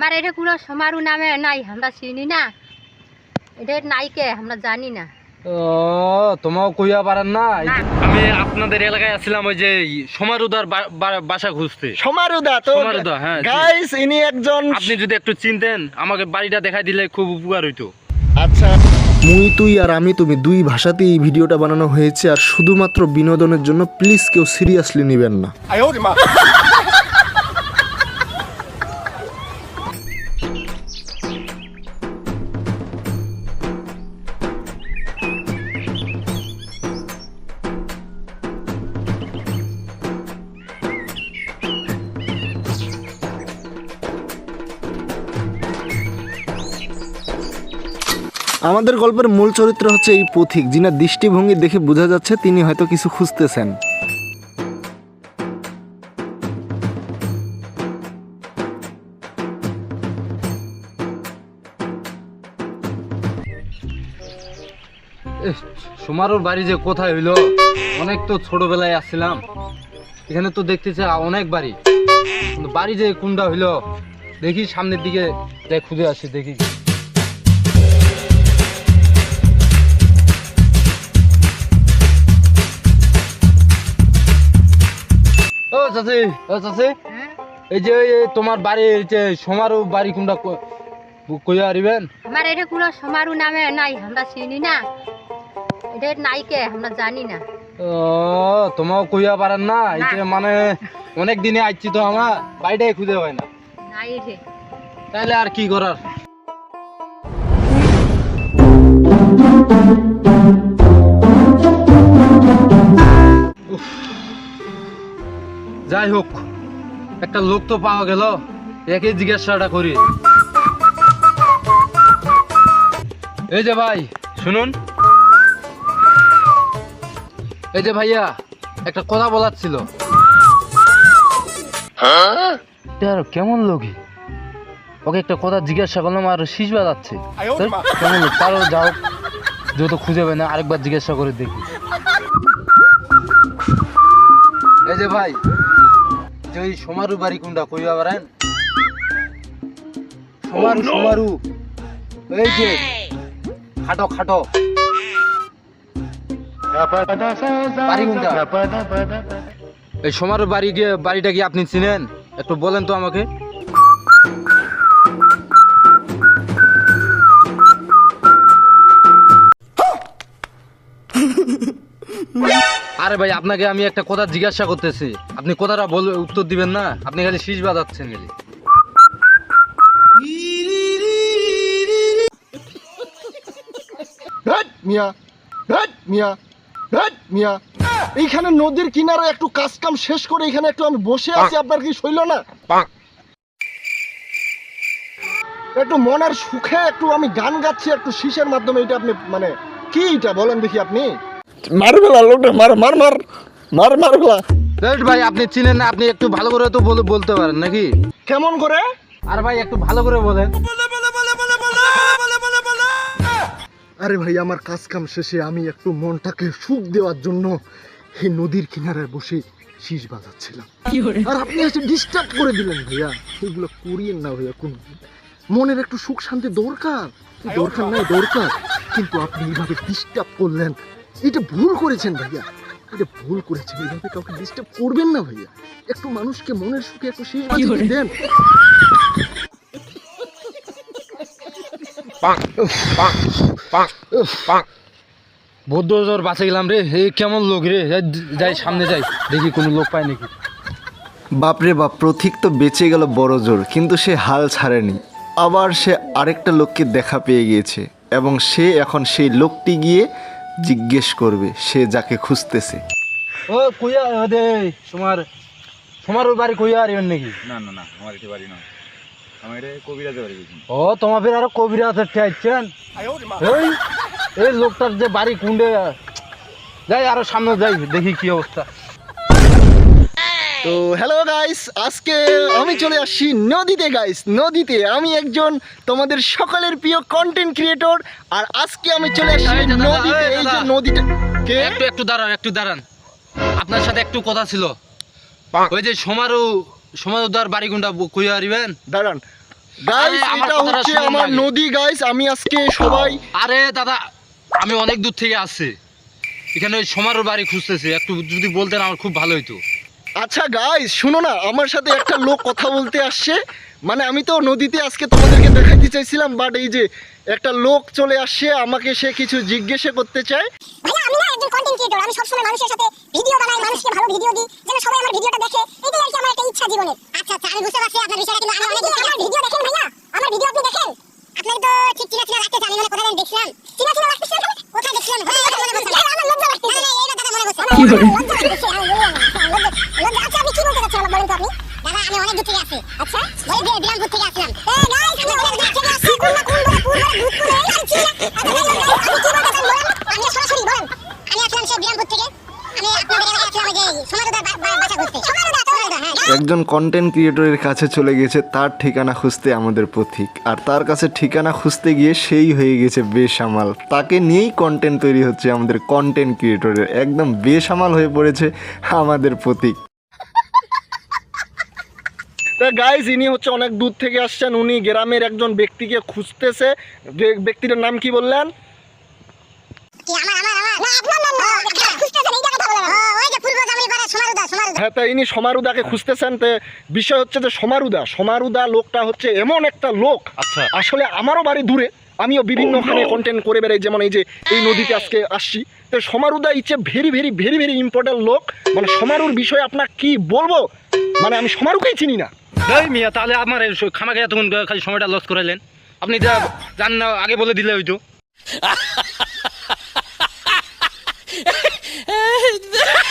আমার এটা কোনো সমারু নামে নাই আমরা চিনি না এটা নাইকে আমরা জানি না ও তোমাও কইয়া পারেন না এই যে- না। আমি আপনাদের এলাকায় আসছিলাম ওই যে সমারুদার বাসা খুঁজতে সমারুদা তো সমারুদা, হ্যাঁ, গাইস ইনি একজন আপনি যদি একটু চিনতেন আমাকে বাড়িটা দেখাই দিলে খুব উপকার হইতো আচ্ছা মুই তুই আর আমি তুমি দুই ভাষাতেই এই ভিডিওটা বানানো হয়েছে আর শুধুমাত্র বিনোদনের জন্য প্লিজ কেউ সিরিয়াসলি নেবেন না আমাদের গল্পের মূল চরিত্র হচ্ছে এই পথিক, যিনার দৃষ্টিভঙ্গি দেখে বোঝা যাচ্ছে তিনি হয়তো কিছু খুঁজতেছেন। সমারুর বাড়ি যে কোথায় হইল? অনেক তো ছোটবেলায় আসছিলাম। এখানে তো দেখতেছে অনেক বাড়ি। বাড়ি যে কোনটা হইল, দেখি সামনের দিকে যাই খুঁজে আসি, দেখি। চাচি ও চাচি এই যে তোমার বাড়ি এই যে সমারু বাড়ি কোনটা কইয়া আরিবেন আমার এটা কোনো সমারু নামে নাই আমরা চিনি না। এটা নাইকে আমরা জানি না। ও তোমাও কইয়া পারেন না? এই যে মানে অনেক দিনে আইছি তো আমার বাড়িটাই খুঁজে হয় না। নাই রে। তাহলে আর কি করার? যাই হোক একটা লোক তো পাওয়া গেল একে জিজ্ঞাসাটা করি। এই যে ভাই শুনুন। এই যে ভাইয়া একটা কথা বলার ছিল। কেমন লোকই ওকে একটা কথা জিজ্ঞাসা করলাম আর শীষ বাজাচ্ছে। কেমন লোক? তারও যাও যেহেতু খুঁজে পাই না আরেকবার জিজ্ঞাসা করে দেখি। এই যে ভাই যে ওই সোমারু বাড়ি কোনটা কইবা পারেন সমারু সমারু। এই যে খাটো খাটো। বাড়ি কোনটা এই সমারু বাড়ি গিয়ে বাড়িটা কি আপনি চিনেন? একটু বলেন তো আমাকে। আরে ভাই আপনাকে আমি একটা কথা জিজ্ঞাসা করতেছি। আপনি কথাটা বল উত্তর দিবেন না? আপনি খালি শীষ বাজাচ্ছেন খালি। মিয়া। মিয়া। মিয়া। এইখানে নদীর কিনারে একটু কাজ কাম শেষ করে এখানে একটু আমি বসে আছি আপনার কি সইল না? একটু মনের সুখে একটু আমি গান গাচ্ছি একটু শীষের মাধ্যমে এটা আপনি মানে কি এটা বলেন দেখি আপনি? মারবেলা লোকটা মার মার মার মার ভাই আপনি চিনেন না আপনি একটু ভালো করে তো বলতে পারেন নাকি? কেমন করে? আর ভাই একটু ভালো করে বলেন। আরে ভাই আমার কাজ কাম শেষে আমি একটু মনটাকে সুখ দেওয়ার জন্য এই নদীর কিনারে বসে শীষ বাজাচ্ছিলাম। আর আপনি এসে ডিস্টার্ব করে দিলেন ভাইয়া। এগুলো করিয়েন না ভাইয়া কোন মনের একটু সুখ শান্তি দরকার। দরকার নাই দরকার। কিন্তু আপনি এইভাবে ডিস্টার্ব করলেন এটা ভুল করেছেন ভাইয়া। এটা ভুল করেছেন। এইভাবে কাউকে ডিস্টার্ব করবেন না ভাইয়া। একটু মানুষকে মনের সুখে একটু শীষ বাজাতে দেন। বৌদ্ধ জ্বর বাঁচে গেলাম রে। হে কেমন লোক রে? যাই সামনে যাই। দেখি কোনো লোক পাই নাকি। বাপরে বাপ প্রথিক তো বেঁচে গেল বড় জোর কিন্তু সে হাল ছাড়েনি। আবার সে আরেকটা লোককে দেখা পেয়ে গিয়েছে এবং সে এখন সেই লোকটি গিয়ে জিজ্ঞেস করবে সে যাকে খুঁজতেছে। ও কইয়া দে তোমার তোমার ওই বাড়ি কইয়া আর নাকি? না না না আমার এটি বাড়ি নয়। আমার এটা কবিরাজে বাড়ি গেছি ও তোমার ফের আরও কবিরাজ আছে চাইছেন এই এই লোকটার যে বাড়ি কুন্ডে যাই আরও সামনে যাই দেখি কি অবস্থা। তো হ্যালো গাইস আজকে আমি চলে আসছি নদীতে গাইস নদীতে আমি একজন তোমাদের সকলের প্রিয় কন্টেন্ট ক্রিয়েটর আর আজকে আমি চলে আসছি নদীতে এই যে। নদীটা কে? একটু একটু দাঁড়ান একটু দাঁড়ান। আপনার সাথে একটু কথা ছিল। ওই যে সমারু সমারুদার বাড়ি কোনটা কইয়া আরিবেন? দাঁড়ান। গাইস এটা হচ্ছে আমার নদী গাইস আমি আজকে সবাই আরে দাদা আমি অনেক দূর থেকে আসছি। এখানে ওই সমারোর বাড়ি খুঁজতেছি। একটু যদি বলতেন আমার খুব ভালো হতো আচ্ছা গাইস শুনো না আমার সাথে একটা লোক কথা বলতে আসছে মানে আমি তো নদীতে আজকে তোমাদেরকে দেখাইতে চাইছিলাম বাট এই যে একটা লোক চলে আসছে আমাকে সে কিছু জিজ্ঞাসা করতে চায় ভাইয়া আমি না একজন কন্টেন্ট ক্রিয়েটর আমি সবসময় মানুষের সাথে ভিডিও বানাই মানুষকে ভালো ভিডিও দিই যেন সবাই আমার ভিডিওটা দেখে এটাই আর কি আমার একটা ইচ্ছা জীবনের আচ্ছা আচ্ছা আমি বুঝতে পারছি আপনার বিষয়টা কিন্তু আমি অনেক আমার ভিডিও দেখেন ভাইয়া আমার ভিডিও আপনি দেখেন আপনাকে তো ঠিক চিনা চিনা লাগতেছে আমি মানে কোথায় দেখছিলাম চিনা চিনা লাগতেছে কোথায় দেখছিলাম হ্যাঁ, হ্যাঁ, মনে পড়ছে। আমার লজ্জা লাগতেছে না, না, এই কথাটা মনে পড়ছে। আমার লজ্জা লাগতেছে, আমি বললাম না। লজ্জা- লজ্জা- আচ্ছা, আপনি কি বলতে চাচ্ছেন আমাকে বলেন তো আপনি? দাদা, আমি অনেক দূর থেকে আসছি। আচ্ছা? ওই যে থেকে আসলাম। এই, guys, আমি। কোন না কোন চিনা। আচ্ছা, guys, আপনি কি বলতে চান বলেন? সরাসরি বলেন। আমি আসলাম থেকে। আমি আপনাদের আসলাম যে বাসা হ্যাঁ। একজন কন্টেন্ট ক্রিয়েটরের কাছে চলে গেছে তার ঠিকানা খুঁজতে আমাদের পথিক আর তার কাছে ঠিকানা খুঁজতে গিয়ে সেই হয়ে গেছে বেসামাল তাকে নিয়েই কন্টেন্ট তৈরি হচ্ছে আমাদের কন্টেন্ট ক্রিয়েটরের একদম বেসামাল হয়ে পড়েছে আমাদের পথিক তা গাইজ ইনি হচ্ছে অনেক দূর থেকে আসছেন। উনি গ্রামের একজন ব্যক্তিকে খুঁজতেছে। যে ব্যক্তিটার নাম কি বললেন? হ্যাঁ তা ইনি সমারুদাকে খুঁজতেছেন। তো বিষয় হচ্ছে যে সমারুদা সমারুদা লোকটা হচ্ছে এমন একটা লোক। আচ্ছা। আসলে আমারও বাড়ি দূরে। আমিও বিভিন্নখানে কন্টেন্ট করে বেড়াই যেমন এই যে এই নদীতে আজকে আসছি। তো সমারুদা ইচ্ছে very very very very important লোক। মানে সমারুর বিষয়ে আপনার কি বলব? মানে আমি সমারুকেই চিনি না। এই মিয়া, তাহলে আমার খামাকে এতক্ষণ খালি সময়টা লস করাইলেন। আপনি যা যান না, আগে বলে দিলে হয়তো।